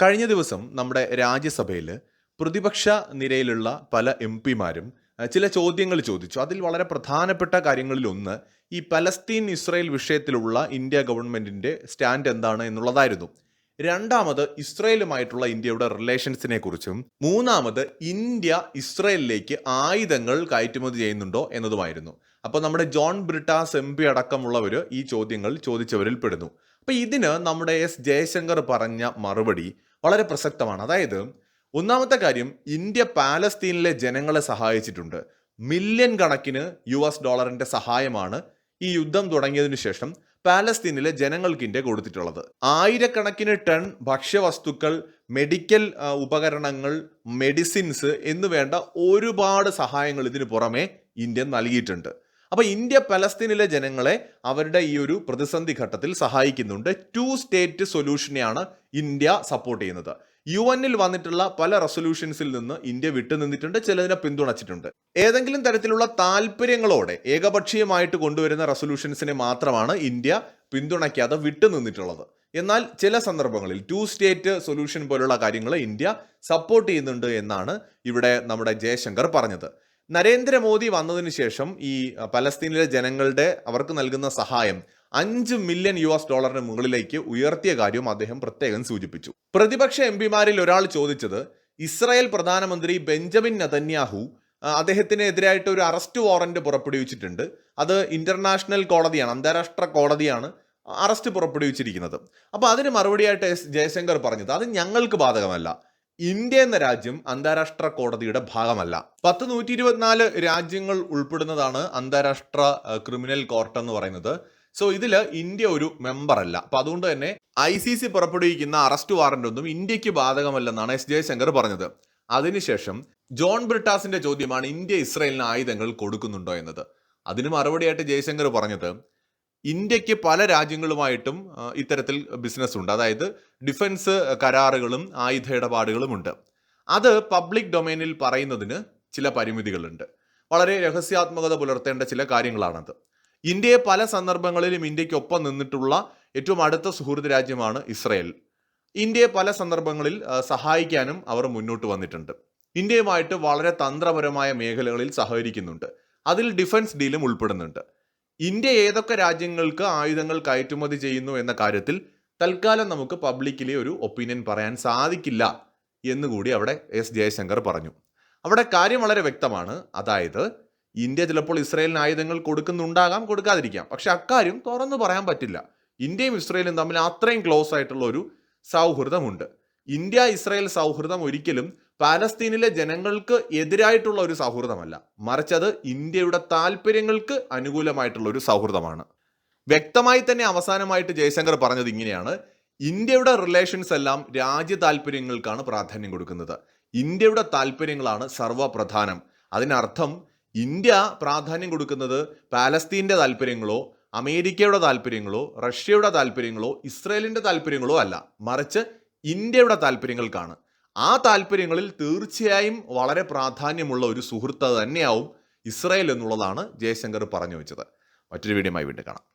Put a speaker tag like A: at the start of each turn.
A: കഴിഞ്ഞ ദിവസം നമ്മുടെ രാജ്യസഭയിൽ പ്രതിപക്ഷ നിരയിലുള്ള പല എം പിമാരും ചില ചോദ്യങ്ങൾ ചോദിച്ചു. അതിൽ വളരെ പ്രധാനപ്പെട്ട കാര്യങ്ങളിലൊന്ന് ഈ പലസ്തീൻ ഇസ്രയേൽ വിഷയത്തിലുള്ള ഇന്ത്യ ഗവൺമെന്റിന്റെ സ്റ്റാൻഡ് എന്താണ് എന്നുള്ളതായിരുന്നു. രണ്ടാമത് ഇസ്രയേലുമായിട്ടുള്ള ഇന്ത്യയുടെ റിലേഷൻസിനെ കുറിച്ചും മൂന്നാമത് ഇന്ത്യ ഇസ്രയേലിലേക്ക് ആയുധങ്ങൾ കയറ്റുമതി ചെയ്യുന്നുണ്ടോ എന്നതുമായിരുന്നു. അപ്പോൾ നമ്മുടെ ജോൺ ബ്രിട്ടാസ് എം പി അടക്കമുള്ളവർ ഈ ചോദ്യങ്ങൾ ചോദിച്ചവരിൽ പെടുന്നു അപ്പോൾ ഇതിന് നമ്മുടെ എസ് ജയശങ്കർ പറഞ്ഞ മറുപടി വളരെ പ്രസക്തമാണ്. അതായത് ഒന്നാമത്തെ കാര്യം ഇന്ത്യ പാലസ്തീനിലെ ജനങ്ങളെ സഹായിച്ചിട്ടുണ്ട്. മില്യൺ കണക്കിന് യു എസ് ഡോളറിന്റെ സഹായമാണ് ഈ യുദ്ധം തുടങ്ങിയതിനു ശേഷം പാലസ്തീനിലെ ജനങ്ങൾക്ക് ഇന്ത്യ കൊടുത്തിട്ടുള്ളത്. ആയിരക്കണക്കിന് ടൺ ഭക്ഷ്യവസ്തുക്കൾ മെഡിക്കൽ ഉപകരണങ്ങൾ മെഡിസിൻസ് എന്നുവേണ്ട ഒരുപാട് സഹായങ്ങൾ ഇതിനു പുറമെ ഇന്ത്യ നൽകിയിട്ടുണ്ട്. അപ്പൊ ഇന്ത്യ പലസ്തീനിലെ ജനങ്ങളെ അവരുടെ ഈ ഒരു പ്രതിസന്ധി ഘട്ടത്തിൽ സഹായിക്കുന്നുണ്ട്. ടു സ്റ്റേറ്റ് സൊല്യൂഷനെയാണ് ഇന്ത്യ സപ്പോർട്ട് ചെയ്യുന്നത്. യു എന്നിൽ വന്നിട്ടുള്ള പല റെസൊല്യൂഷൻസിൽ നിന്ന് ഇന്ത്യ വിട്ടുനിന്നിട്ടുണ്ട് ചിലതിനെ പിന്തുണച്ചിട്ടുണ്ട്. ഏതെങ്കിലും തരത്തിലുള്ള താല്പര്യങ്ങളോടെ ഏകപക്ഷീയമായിട്ട് കൊണ്ടുവരുന്ന റെസൊല്യൂഷൻസിനെ മാത്രമാണ് ഇന്ത്യ പിന്തുണയ്ക്കാതെ വിട്ടുനിന്നിട്ടുള്ളത്. എന്നാൽ ചില സന്ദർഭങ്ങളിൽ ടു സ്റ്റേറ്റ് സൊല്യൂഷൻ പോലുള്ള കാര്യങ്ങൾ ഇന്ത്യ സപ്പോർട്ട് ചെയ്യുന്നുണ്ട് എന്നാണ് ഇവിടെ നമ്മുടെ ജയശങ്കർ പറഞ്ഞത്. നരേന്ദ്രമോദി വന്നതിന് ശേഷം ഈ പലസ്തീനിലെ ജനങ്ങളുടെ അവർക്ക് നൽകുന്ന സഹായം അഞ്ച് മില്യൺ യു എസ് ഡോളറിന് മുകളിലേക്ക് ഉയർത്തിയ കാര്യവും അദ്ദേഹം പ്രത്യേകം സൂചിപ്പിച്ചു. പ്രതിപക്ഷ എം പിമാരിൽ ഒരാൾ ചോദിച്ചത് ഇസ്രായേൽ പ്രധാനമന്ത്രി ബെഞ്ചമിൻ നതന്യാഹു അദ്ദേഹത്തിനെതിരായിട്ട് ഒരു അറസ്റ്റ് വാറന്റ് പുറപ്പെടുവിച്ചിട്ടുണ്ട്. അത് ഇന്റർനാഷണൽ കോടതിയാണ് അന്താരാഷ്ട്ര കോടതിയാണ് അറസ്റ്റ് പുറപ്പെടുവിച്ചിരിക്കുന്നത്. അപ്പോൾ അതിന് മറുപടിയായിട്ട് ജയശങ്കർ പറഞ്ഞത് അത് ഞങ്ങൾക്ക് ബാധകമല്ല. ഇന്ത്യ എന്ന രാജ്യം അന്താരാഷ്ട്ര കോടതിയുടെ ഭാഗമല്ല. പത്ത് നൂറ്റി ഇരുപത്തിനാല് രാജ്യങ്ങൾ ഉൾപ്പെടുന്നതാണ് അന്താരാഷ്ട്ര ക്രിമിനൽ കോർട്ട് എന്ന് പറയുന്നത്. സോ ഇതിൽ ഇന്ത്യ ഒരു മെമ്പർ അല്ല അപ്പൊ അതുകൊണ്ട് തന്നെ ഐ സി സി പുറപ്പെടുവിക്കുന്ന അറസ്റ്റ് വാറന്റ് ഒന്നും ഇന്ത്യയ്ക്ക് ബാധകമല്ലെന്നാണ് എസ് ജയശങ്കർ പറഞ്ഞത്. അതിനുശേഷം ജോൺ ബ്രിട്ടാസിന്റെ ചോദ്യമാണ് ഇന്ത്യ ഇസ്രയേലിന് ആയുധങ്ങൾ കൊടുക്കുന്നുണ്ടോ എന്നത്. അതിന് മറുപടിയായിട്ട് ജയശങ്കർ പറഞ്ഞത് ഇന്ത്യയ്ക്ക് പല രാജ്യങ്ങളുമായിട്ടും ഇത്തരത്തിൽ ബിസിനസ് ഉണ്ട്. അതായത് ഡിഫൻസ് കരാറുകളും ആയുധ ഇടപാടുകളും ഉണ്ട് അത് പബ്ലിക് ഡൊമൈനിൽ പറയുന്നതിന് ചില പരിമിതികളുണ്ട്. വളരെ രഹസ്യാത്മകത പുലർത്തേണ്ട ചില കാര്യങ്ങളാണത്. ഇന്ത്യയെ പല സന്ദർഭങ്ങളിലും ഇന്ത്യക്കൊപ്പം നിന്നിട്ടുള്ള ഏറ്റവും അടുത്ത സുഹൃത്ത് രാജ്യമാണ് ഇസ്രയേൽ. ഇന്ത്യയെ പല സന്ദർഭങ്ങളിൽ സഹായിക്കാനും അവർ മുന്നോട്ട് വന്നിട്ടുണ്ട്. ഇന്ത്യയുമായിട്ട് വളരെ തന്ത്രപരമായ മേഖലകളിൽ സഹകരിക്കുന്നുണ്ട്. അതിൽ ഡിഫൻസ് ഡീലും ഉൾപ്പെടുന്നുണ്ട്. ഇന്ത്യ ഏതൊക്കെ രാജ്യങ്ങൾക്ക് ആയുധങ്ങൾ കയറ്റുമതി ചെയ്യുന്നു എന്ന കാര്യത്തിൽ തൽക്കാലം നമുക്ക് പബ്ലിക്കിലെ ഒരു ഒപ്പീനിയൻ പറയാൻ സാധിക്കില്ല എന്നുകൂടി അവിടെ എസ് ജയശങ്കർ പറഞ്ഞു. അവിടെ കാര്യം വളരെ വ്യക്തമാണ്. അതായത് ഇന്ത്യ ചിലപ്പോൾ ഇസ്രയേലിന് ആയുധങ്ങൾ കൊടുക്കുന്നുണ്ടാകാം കൊടുക്കാതിരിക്കാം. പക്ഷെ അക്കാര്യം തുറന്നു പറയാൻ പറ്റില്ല. ഇന്ത്യയും ഇസ്രയേലും തമ്മിൽ അത്രയും ക്ലോസ് ആയിട്ടുള്ള ഒരു സൗഹൃദമുണ്ട്. ഇന്ത്യ ഇസ്രയേൽ സൗഹൃദം ഒരിക്കലും പാലസ്തീനിലെ ജനങ്ങൾക്ക് എതിരായിട്ടുള്ള ഒരു സൗഹൃദമല്ല. മറിച്ച് അത് ഇന്ത്യയുടെ താല്പര്യങ്ങൾക്ക് അനുകൂലമായിട്ടുള്ള ഒരു സൗഹൃദമാണ്. വ്യക്തമായി തന്നെ അവസാനമായിട്ട് ജയശങ്കർ പറഞ്ഞത് ഇങ്ങനെയാണ്. ഇന്ത്യയുടെ റിലേഷൻസ് എല്ലാം രാജ്യ താല്പര്യങ്ങൾക്കാണ് പ്രാധാന്യം കൊടുക്കുന്നത്. ഇന്ത്യയുടെ താല്പര്യങ്ങളാണ് സർവപ്രധാനം. അതിനർത്ഥം ഇന്ത്യ പ്രാധാന്യം കൊടുക്കുന്നത് പാലസ്തീന്റെ താല്പര്യങ്ങളോ അമേരിക്കയുടെ താല്പര്യങ്ങളോ റഷ്യയുടെ താല്പര്യങ്ങളോ ഇസ്രയേലിന്റെ താല്പര്യങ്ങളോ അല്ല. മറിച്ച് ഇന്ത്യയുടെ താല്പര്യങ്ങൾക്കാണ് ആ താല്പര്യങ്ങളിൽ തീർച്ചയായും വളരെ പ്രാധാന്യമുള്ള ഒരു സുഹൃത്ത് തന്നെയാവും ഇസ്രായേൽ എന്നുള്ളതാണ് ജയശങ്കർ പറഞ്ഞു വെച്ചത്. മറ്റൊരു വീഡിയോമായി വീണ്ടും കാണാം.